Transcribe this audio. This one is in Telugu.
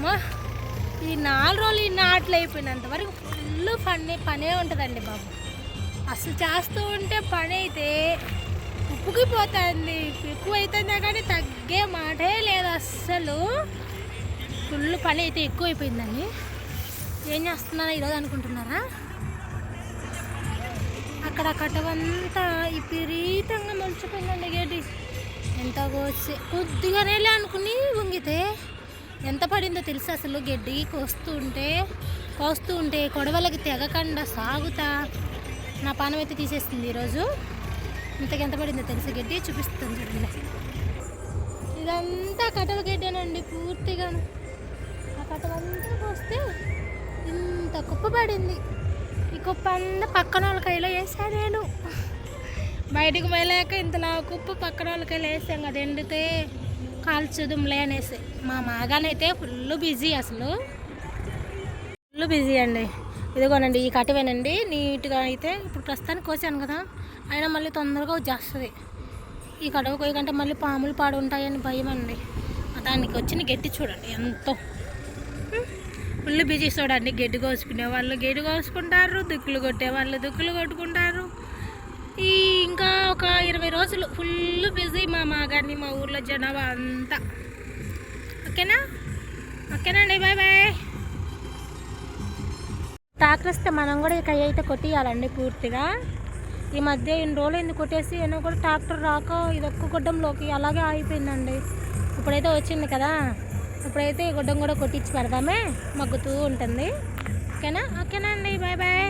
అమ్మ ఈ నాలుగు రోజులు ఈ నాట్లు అయిపోయినంత వరకు ఫుల్ పని పనే ఉంటుందండి బాబు. అసలు చేస్తూ ఉంటే పని అయితే ఉప్పుకిపోతుంది. ఎక్కువ అవుతుందా కానీ తగ్గే మాటే లేదు అస్సలు. ఫుల్ పని అయితే ఎక్కువ అయిపోయిందండి ఏం చేస్తున్నారా ఈరోజు అనుకుంటున్నారా? అక్కడ కటవంతా విపరీతంగా మలిచిపోయిందండి గేటి. ఎంత కోసి కొద్దిగానే అనుకుని వంగితే ఎంత పడిందో తెలుసు అసలు? గడ్డి కోస్తూ ఉంటే కోస్తూ ఉంటే కొడవలకి తెగకుండా సాగుతా. నా పానం అయితే తీసేస్తుంది ఈరోజు. ఇంతకు ఎంత పడిందో తెలుసు? గడ్డి చూపిస్తుంది చూడండి. ఇదంతా కటవ గడ్డేనండి పూర్తిగా. ఆ కటవంతా కోస్తే ఇంత కుప్ప పడింది. ఈ కుప్ప అంతా పక్కన వాళ్ళ కైలో వేసా నేను. బయటికి వెళ్ళాక ఇంతలా కుప్ప పక్కన వాళ్ళ కైలో వేసాం కదా ఎండితే. కాల్చుదుంలే అనేసి. మా మాగానైతే ఫుల్ బిజీ అసలు. ఫుల్ బిజీ అండి. ఇదిగోనండి ఈ కటివేనండి. నీట్గా అయితే ఇప్పుడు ప్రస్తుతానికి కోసాను కదా అయినా మళ్ళీ తొందరగా వచ్చేస్తుంది. ఈ కడవ కోయకంటే మళ్ళీ పాములు పాడు ఉంటాయని భయం అండి. దానికి వచ్చిన గడ్డి చూడండి ఎంతో. ఫుల్ బిజీ చూడండి. గడ్డి కోసుకునే వాళ్ళు గడ్డి కోసుకుంటారు దుక్కులు కొట్టే వాళ్ళు దుక్కులు కొట్టుకుంటారు. ఈ ఇంకా అసలు ఫుల్ బిజీ మా మాగారిని మా ఊర్లో జనాభా అంతా. ఓకేనా? ఓకేనండి బాయ్ బాయ్ ట్రాక్టర్ మనం కూడా ఇక అయితే కొట్టియాలండి పూర్తిగా. ఈ మధ్య ఇన్ని రోజులు ఎందుకు కొట్టేసి ఏమో కూడా ట్రాక్టర్ రాక ఇది ఒక్క గుడ్డంలోకి అలాగే ఆగిపోయిందండి. ఇప్పుడైతే వచ్చింది కదా. ఇప్పుడైతే ఈ గుడ్డం కూడా కొట్టించి పెడదామే మగ్గుతూ ఉంటుంది. ఓకేనా? ఓకేనా అండి బాయ్ బాయ్